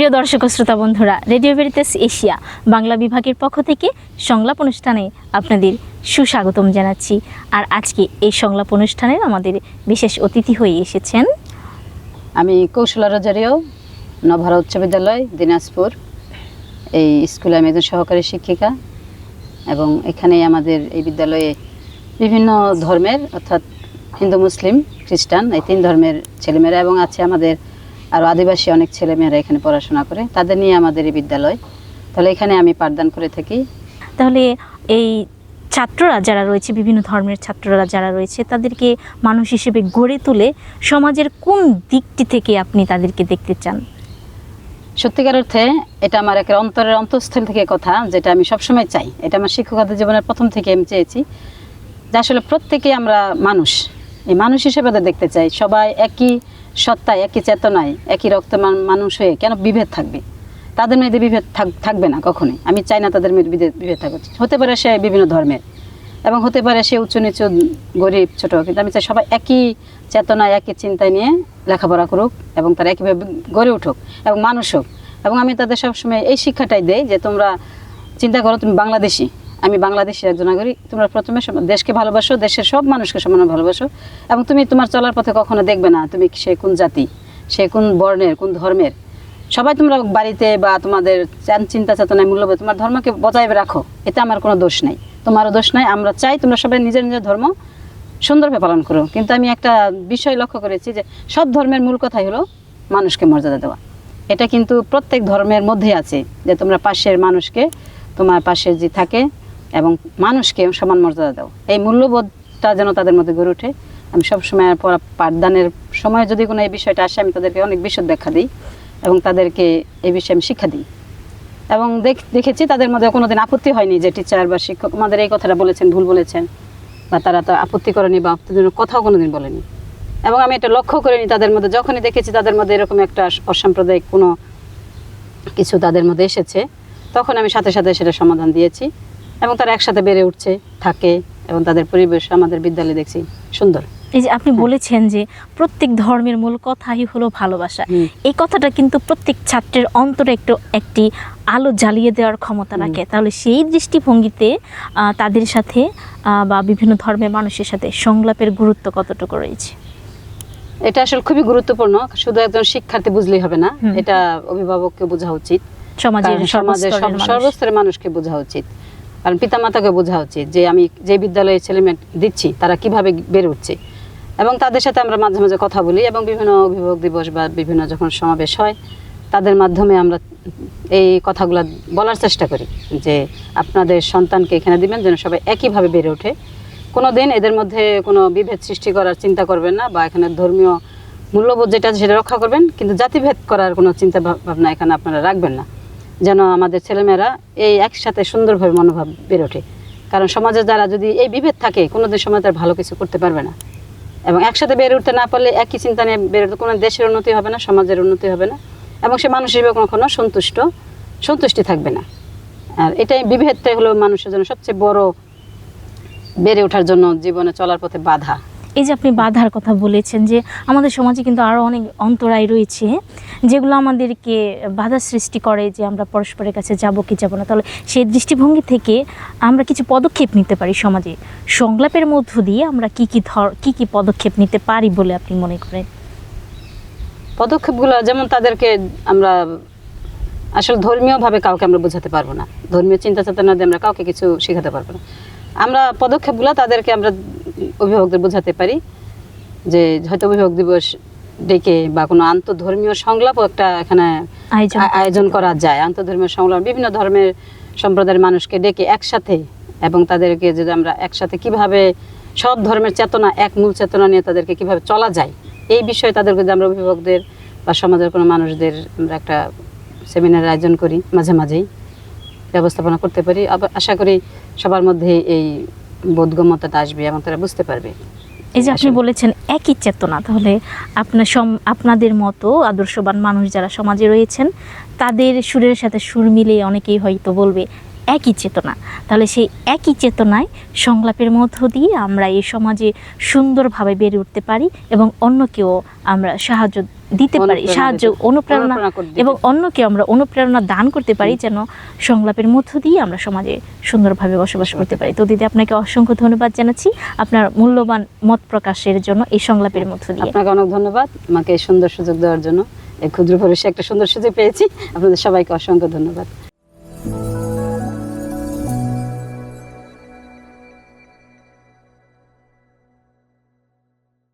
প্রিয় দর্শক শ্রোতা বন্ধুরা, রেডিও ভেরিতাস এশিয়া বাংলা বিভাগের পক্ষ থেকে সংলাপ অনুষ্ঠানে আপনাদের সুস্বাগতম জানাচ্ছি। আর আজকে এই সংলাপ অনুষ্ঠানের আমাদের বিশেষ অতিথি হয়ে এসেছেন। আমি কৌশলা রোজারিও নভারা উচ্চ বিদ্যালয়, দিনাজপুর, এই স্কুলে আমি একজন সহকারী শিক্ষিকা এবং এখানেই আমাদের এই বিদ্যালয়ে বিভিন্ন ধর্মের, অর্থাৎ হিন্দু, মুসলিম, খ্রিস্টান, এই তিন ধর্মের ছেলেমেয়েরা এবং আছে আমাদের আরও আদিবাসী অনেক ছেলেমেয়েরা এখানে পড়াশোনা করে তাদের নিয়ে আমাদের এই বিদ্যালয়। তাহলে এখানে আমি পাঠদান করে থাকি। তাহলে এই ছাত্ররা যারা রয়েছে বিভিন্ন ধর্মের ছাত্ররা যারা রয়েছে তাদেরকে মানুষ হিসেবে গড়ে তুলে সমাজের কোন দিকটি থেকে আপনি তাদেরকে দেখতে চান? সত্যিকার অর্থে এটা আমার একটা অন্তরের অন্তঃস্থল থেকে কথা যেটা আমি সবসময় চাই। এটা আমার শিক্ষকতা জীবনের প্রথম থেকে আমি চেয়েছি। যে আসলে প্রত্যেকে আমরা মানুষ। এই মানুষ হিসেবে দেখতে চাই। সবাই একই সত্তায় একই চেতনায়, একই রক্ত মানুষ হয়ে কেন বিভেদ থাকবে? তাদের মধ্যে বিভেদ থাক- থাকবে না কখনোই। আমি চাই না তাদের মধ্যে বিভেদ- বিভেদ থাকবে হতে পারে সে বিভিন্ন ধর্মের, এবং হতে পারে সে উঁচু নিচু, গরিব, ছোট, কিন্তু আমি চাই সবাই একই চেতনায়, একই চিন্তায় নিয়ে লেখাপড়া করুক, এবং তারা একইভাবে গড়ে উঠুক, এবং মানুষ হোক। এবং আমি তাদের সবসময় এই শিক্ষাটাই দেই যে তোমরা চিন্তা করো, তুমি বাংলাদেশি। আমি বাংলাদেশের একজন নাগরিক, তোমরা প্রথমে দেশকে ভালোবাসো, দেশের সব মানুষকে সমান ভালোবাসো। এবং তুমি তোমার চলার পথে কখনো দেখবে না তুমি সে কোন জাতি, সে কোন বর্ণের, কোন ধর্মের। সবাই তোমরা বাড়িতে বা তোমাদের চান- চিন্তা চেতনায় মূল্যবোধ, তোমার ধর্মকে বজায় রাখো, এতে আমার কোনো দোষ নাই। তোমারও দোষ নাই, আমরা চাই তোমরা সবাই নিজের নিজের ধর্ম সুন্দরভাবে পালন করো। কিন্তু আমি একটা বিষয় লক্ষ্য করেছি যে সব ধর্মের মূল কথাই হলো মানুষকে মর্যাদা দেওয়া। এটা কিন্তু প্রত্যেক ধর্মের মধ্যেই আছে যে তোমরা পাশের মানুষকে, তোমার পাশে যে থাকে এবং মানুষকে সমান মর্যাদা দাও। এই মূল্যবোধটা যেন তাদের মধ্যে গড়ে ওঠে। আমি সবসময় পড়া পাঠদানের সময় যদি কোনো এই বিষয়টা আসে, আমি তাদেরকে অনেক বিশদ ব্যাখ্যা দিই এবং তাদেরকে এই বিষয়ে আমি শিক্ষা দিই। এবং দেখ- দেখেছি তাদের মধ্যে কোনোদিন আপত্তি হয়নি যে টিচার বা শিক্ষক আমাদের এই কথাটা বলেছেন, ভুল বলেছেন, বা তারা তো আপত্তি করেনি বা আপত্তিজনক কথাও কোনো দিন বলেনি। এবং আমি এটা লক্ষ্য করিনি তাদের মধ্যে। যখনই দেখেছি তাদের মধ্যে এরকম একটা অসাম্প্রদায়িক কোনো কিছু তাদের মধ্যে এসেছে, তখন আমি সাথে সাথে সেটা সমাধান দিয়েছি। এবং তারা একসাথে বেড়ে উঠছে থাকে এবং তাদের পরিবেশ আমাদের বিদ্যালয়ে দেখছি সুন্দর। এই যে আপনি বলেছেন যে প্রত্যেক ধর্মের মূল কথাই হলো ভালোবাসা। এই কথাটা কিন্তু প্রত্যেক ছাত্রের অন্তরে একটু একটি আলো জ্বালিয়ে দেওয়ার ক্ষমতা রাখে। তাহলে সেই দৃষ্টিভঙ্গিতে তাদের সাথে বা বিভিন্ন ধর্মের মানুষের সাথে সংলাপের গুরুত্ব কতটুকু রয়েছে? এটা আসলে খুবই গুরুত্বপূর্ণ। শুধু একজন শিক্ষার্থী বুঝলেই হবে না। এটা অভিভাবককে বোঝা উচিত। সমাজের সমাজের। সর্বস্তরের মানুষকে বোঝা উচিত। কারণ পিতামাতাকে বোঝা উচিত যে আমি যে বিদ্যালয়ে ছেলে মেয়ে দিচ্ছি, তারা কীভাবে বেড়ে উঠছে এবং তাদের সাথে আমরা মাঝে মাঝে কথা বলি এবং বিভিন্ন অভিভাবক দিবস বা বিভিন্ন যখন সমাবেশ হয়, তাদের মাধ্যমে আমরা এই কথাগুলো বলার চেষ্টা করি যে আপনাদের সন্তানকে এখানে দিবেন যেন সবাই একইভাবে বেড়ে ওঠে। কোনো দিন এদের মধ্যে কোনো বিভেদ সৃষ্টি করার চিন্তা করবেন না বা এখানে ধর্মীয় মূল্যবোধ যেটা সেটা রক্ষা করবেন, কিন্তু জাতিভেদ করার কোনো চিন্তা ভাব- ভাবনা এখানে আপনারা রাখবেন না। যেন আমাদের ছেলেমেয়েরা এই একসাথে সুন্দরভাবে মনোভাব বেড়ে ওঠে। কারণ সমাজে যারা যদি এই বিভেদ থাকে কোনোদিন সমাজ তার ভালো কিছু করতে পারবে না। এবং একসাথে বেড়ে উঠতে না পারলে একই চিন্তা নিয়ে বেড়ে উঠতে কোনো দেশের উন্নতি হবে না, সমাজের উন্নতি হবে না। এবং সে মানুষ হিসেবে কখনো সন্তুষ্ট, সন্তুষ্টি থাকবে না। আর এটাই বিভেদটাই হলো মানুষের জন্য সবচেয়ে বড় বেড়ে ওঠার জন্য জীবনে চলার পথে বাধা। এই যে আপনি বাধার কথা বলেছেন যে আমাদের সমাজে কিন্তু আরও অনেক অন্তরায় রয়েছে, যেগুলো আমাদেরকে বাধা সৃষ্টি করে যে আমরা পরস্পরের কাছে যাব কি যাব না। তাহলে সেই দৃষ্টিভঙ্গি থেকে আমরা কিছু পদক্ষেপ নিতে পারি সমাজে। সংলাপের মধ্য দিয়ে আমরা কি কি ধর, কি কি পদক্ষেপ নিতে পারি বলে আপনি মনে করেন? পদক্ষেপগুলো যেমন তাদেরকে আমরা আসলে ধর্মীয়ভাবে কাউকে আমরা বোঝাতে পারব না। ধর্মীয় চিন্তা চেতনা দিয়ে আমরা কাউকে কিছু শেখাতে পারব না। আমরা পদক্ষেপগুলো তাদেরকে আমরা অভিভাবকদের বোঝাতে পারি যে হয়তো অভিভাবক দিবস ডেকে বা কোনো আন্তধর্মীয় সংলাপও একটা এখানে আয়োজন করা যায়। আন্তধর্মীয় সংলাপ বিভিন্ন ধর্মের সম্প্রদায়ের মানুষকে ডেকে একসাথে এবং তাদেরকে যদি আমরা একসাথে কীভাবে সব ধর্মের চেতনা এক মূল চেতনা নিয়ে তাদেরকে কীভাবে চলা যায় এই বিষয়ে তাদেরকে যদি আমরা অভিভাবকদের বা সমাজের কোনো মানুষদের আমরা একটা সেমিনার আয়োজন করি মাঝে মাঝেই ব্যবস্থাপনা করতে পারি। আবার আশা করি সবার মধ্যে এই বোধগম্যতাটা আসবে এবং তারা বুঝতে পারবে। এই যে আপনি বলেছেন একই চেতনা তাহলে আপনার সম- আপনাদের মতো আদর্শবান মানুষ যারা সমাজে রয়েছেন তাদের সুরের সাথে সুর মিলে অনেকেই হয়তো বলবে একই চেতনা। তাহলে সেই একই চেতনায় সংলাপের মধ্য দিয়ে আমরা এই সমাজে সুন্দরভাবে বেড়ে উঠতে পারি এবং অন্যকেও আমরা সাহায্য দিতে পারি সাহায্য অনুপ্রেরণা এবং অন্যকে আমরা অনুপ্রেরণা দান করতে পারি যেন সংলাপের মধ্য দিয়ে আমরা সমাজে সুন্দরভাবে বসবাস করতে পারি। তো দিদি আপনাকে অসংখ্য ধন্যবাদ জানাচ্ছি। আপনার মূল্যবান মত প্রকাশের জন্য এই সংলাপের মধ্য দিয়ে। আপনাকে অনেক ধন্যবাদ আমাকে এই সুন্দর সুযোগ দেওয়ার জন্য। এই ক্ষুদ্র পরিসরে একটা সুন্দর সুযোগ পেয়েছি। আপনাদের সবাইকে অসংখ্য ধন্যবাদ।